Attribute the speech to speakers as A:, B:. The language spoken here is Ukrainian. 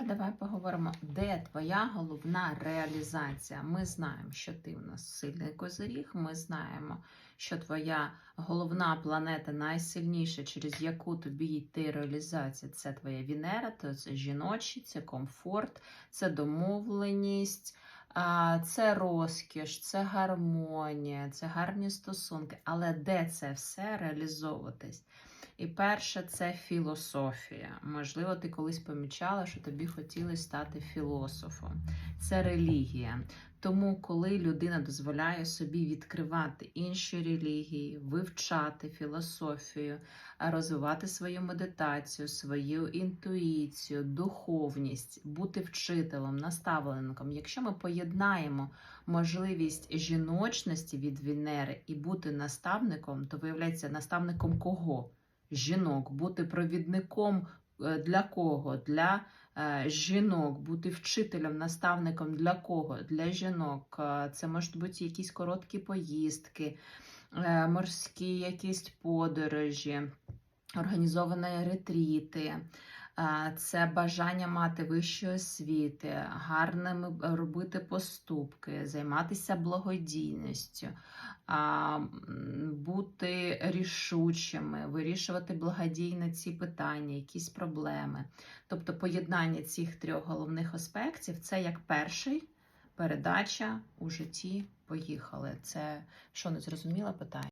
A: тепер давай поговоримо, де твоя головна реалізація. Ми знаємо, що ти в нас сильний козиріг. Ми знаємо, що твоя головна планета найсильніша, через яку тобі йти реалізація, це твоя Венера, то це жіночі, це комфорт, це домовленість. Це розкіш, це гармонія, це гарні стосунки. Але де це все реалізовуватись? І перше це філософія. Можливо, ти колись помічала, що тобі хотілося стати філософом. Це релігія. Тому, коли людина дозволяє собі відкривати інші релігії, вивчати філософію, розвивати свою медитацію, свою інтуїцію, духовність, бути вчителем, наставленником, якщо ми поєднаємо можливість жіночності від Венери і бути наставником, то виявляється наставником кого? Жінок, бути провідником е, для кого? Для е, жінок, бути вчителем, наставником для кого? Для жінок. Е, Це можуть бути якісь короткі поїздки, е, морські якісь подорожі, організовані ретріти. Е, Це бажання мати вищі освіти, гарними робити поступки, займатися благодійністю, бути рішучими, вирішувати благодійно ці питання, якісь проблеми. Тобто поєднання цих трьох головних аспектів це як перший передача у житті. Поїхали. Це що не зрозуміла питання?